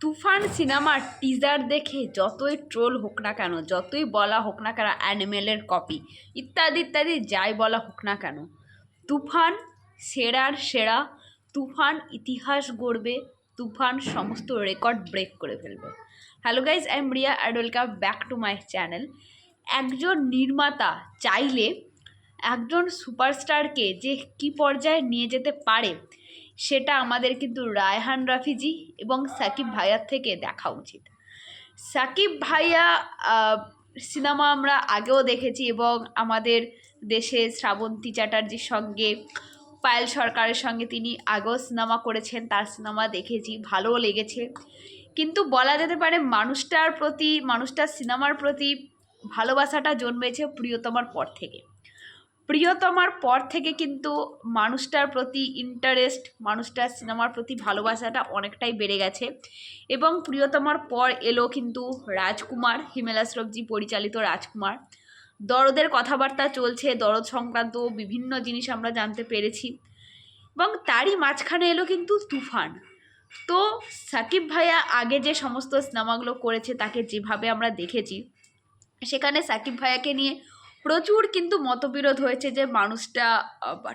তুফান সিনেমার টিজার দেখে যতই ট্রোল হোক না কেন, যতই বলা হোক না কেন অ্যানিমেলের কপি ইত্যাদি ইত্যাদি, যাই বলা হোক না কেন, তুফান সেরার সেরা, তুফান ইতিহাস গড়বে, তুফান সমস্ত রেকর্ড ব্রেক করে ফেলবে। Hello guys I am Riya and welcome back to my channel একজন নির্মাতা চাইলে একজন সুপারস্টারকে যে কী পর্যায়ে নিয়ে যেতে পারে সেটা আমাদের কিন্তু রায়হান রাফিজি এবং সাকিব ভাইয়ার থেকে দেখা উচিত। সাকিব ভাইয়া সিনেমা আমরা আগেও দেখেছি এবং আমাদের দেশে শ্রাবন্তী চ্যাটার্জির সঙ্গে, পায়েল সরকারের সঙ্গে তিনি আগেও সিনেমা করেছেন, তার সিনেমা দেখেছি, ভালোও লেগেছে। কিন্তু বলা যেতে পারে মানুষটার প্রতি, মানুষটার সিনেমার প্রতি ভালোবাসাটা জন্মেছে প্রিয়তমার পর থেকে। প্রিয়তমার পর থেকে কিন্তু মানুষটার প্রতি ইন্টারেস্ট মানুষটার সিনেমার প্রতি ভালোবাসাটা অনেকটাই বেড়ে গেছে। এবং প্রিয়তমার পর এলো কিন্তু রাজকুমার, হিমেল আশরফজি পরিচালিত রাজকুমার। দরদের কথাবার্তা চলছে, দরদ সংক্রান্ত বিভিন্ন জিনিস আমরা জানতে পেরেছি। এবং তারই মাঝখানে এলো কিন্তু তুফান। তো সাকিব ভাইয়া আগে যে সমস্ত সিনেমাগুলো করেছে, তাকে যেভাবে আমরা দেখেছি, সেখানে সাকিব ভাইয়াকে নিয়ে প্রচুর কিন্তু মতবিরোধ হয়েছে যে মানুষটা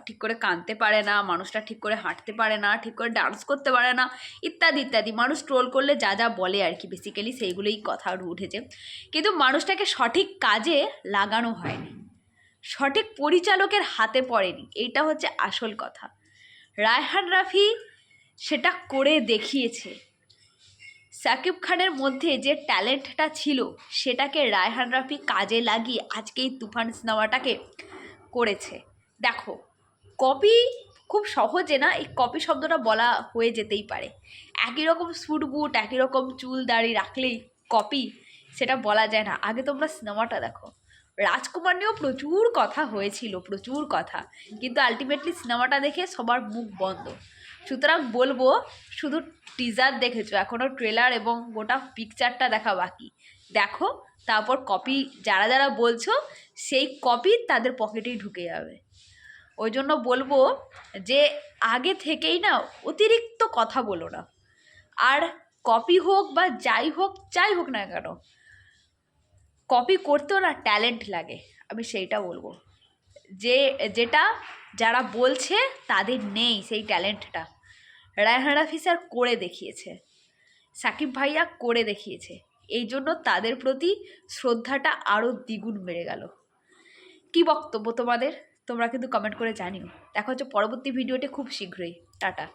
ঠিক করে কাঁদতে পারে না, মানুষটা ঠিক করে হাঁটতে পারে না, ঠিক করে ডান্স করতে পারে না, ইত্যাদি ইত্যাদি। মানুষ ট্রোল করলে যা যা বলে আর কি বেসিক্যালি সেইগুলোই কথা উঠেছে। কিন্তু মানুষটাকে সঠিক কাজে লাগানো হয়নি। সঠিক পরিচালকের হাতে পড়েনি। এইটা হচ্ছে আসল কথা। রায়হান রাফি সেটা করে দেখিয়েছে। সাকিব খানের মধ্যে যে ট্যালেন্টটা ছিল, সেটাকে রায়হান রাফি কাজে লাগিয়ে আজকে এই তুফান সিনেমাটাকে করেছে। দেখো, কপি খুব সহজে না, এই কপি শব্দটা বলা হয়ে যেতেই পারে। একই রকম স্যুট বুট, একই রকম চুল দাড়ি রাখলেই কপি, সেটা বলা যায় না। আগে তোমরা সিনেমাটা দেখো। রাজকুমার নিয়েও প্রচুর কথা হয়েছিল, প্রচুর কথা। কিন্তু আলটিমেটলি সিনেমাটা দেখে সবার মুখ বন্ধ। সুতরাং বলব, শুধু টিজার দেখেছ এখনও ট্রেলার এবং গোটা পিকচারটা দেখা বাকি। দেখো, তারপর কপি যারা যারা বলছো, সেই কপি তাদের পকেটেই ঢুকে যাবে। ওই জন্য বলব যে, আগে থেকেই না, অতিরিক্ত কথা বলো না। আর কপি হোক বা যাই হোক যাই হোক না কেন কপি করতেও না ট্যালেন্ট লাগে, আমি সেইটা বলব। যে, যেটা যারা বলছে তাদের নেই সেই ট্যালেন্টটা। রায়হান রাফি স্যার করে দেখিয়েছে। সাকিব ভাইয়া করে দেখিয়েছে। এই জন্য তাদের প্রতি শ্রদ্ধাটা আরও দ্বিগুণ বেড়ে গেল। কি বক্তব্য তোমাদের? তোমরা কিন্তু কমেন্ট করে জানিও। দেখা হচ্ছে পরবর্তী ভিডিওটি খুব শীঘ্রই। টাটা।